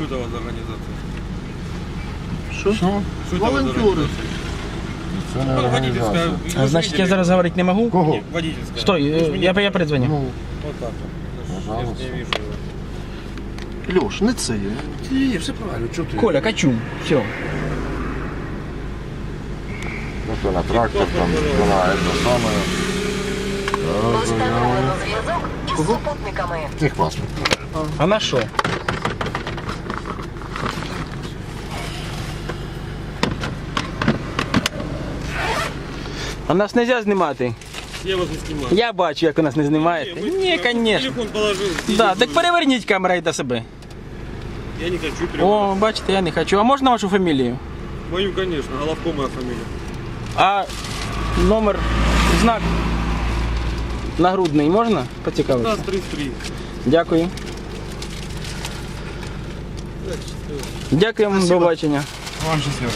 Что это у вас за организация? Що? Що? Что это у вас за Волонтеры. организация? Це не Ну, водительская. організація. Вы А, же значить, я видели? зараз говорити не можу? Кого? Не, водительская. Стой, Вы же е, меня- я, я передзвоню. Ну, Вот так вот. Я ж- Я ж не вижу. Льош, не це. ні, все правильно, чого ти? Коля, качу. Все. Ну, то на трактор, там, то на це саме. Встановлено зв'язок із супутниками. Тих паспорт. А на що? А нас не можна знімати. Я вас не снимаю. Я бачу, як у нас не знімаєте. Ні, вы звісно. Телефон положил. Да, так переверніть камеру і до себе. Я не хочу переводить. О, бачите, я не хочу. А можна вашу фамілію? Мою, конечно. Головко моя фамилия. А номер, знак нагрудний можна поцікавитися? 1533. Дякую. Дякуємо, до побачення. Вам щасливо.